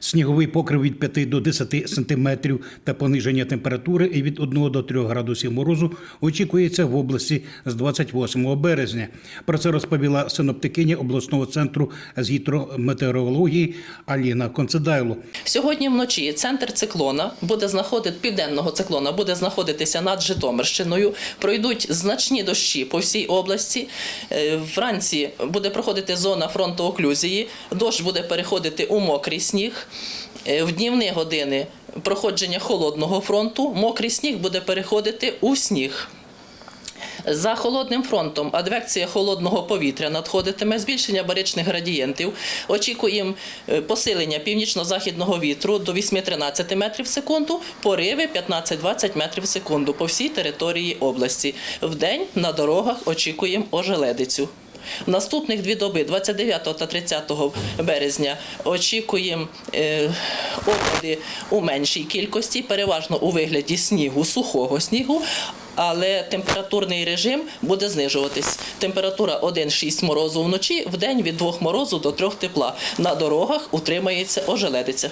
Сніговий покрив від 5 до 10 сантиметрів та пониження температури і від 1 до 3 градусів морозу очікується в області з 28 березня. Про це розповіла синоптикиня обласного центру з гідрометеорології Аліна Концедайло. Сьогодні вночі центр циклона буде знаходити південного циклона, буде знаходитися над Житомирщиною. Пройдуть значні дощі по всій області. Е, Вранці буде проходити зона фронту оклюзії. Дощ буде переходити у мокрий сніг. Е, В днівні години проходження холодного фронту мокрий сніг буде переходити у сніг. За холодним фронтом адвекція холодного повітря надходитиме збільшення баричних градієнтів. Очікуємо е, посилення північно-західного вітру до 8-13 метрів в секунду, пориви 15-20 метрів в секунду по всій території області. Вдень на дорогах очікуємо ожеледицю. Наступних дві доби, 29 та 30 березня, очікуємо е, опади у меншій кількості, переважно у вигляді снігу, сухого снігу. Але температурний режим буде знижуватись. Температура 1,6 морозу вночі, в день від 2 морозу до 3 тепла. На дорогах утримається ожеледиця.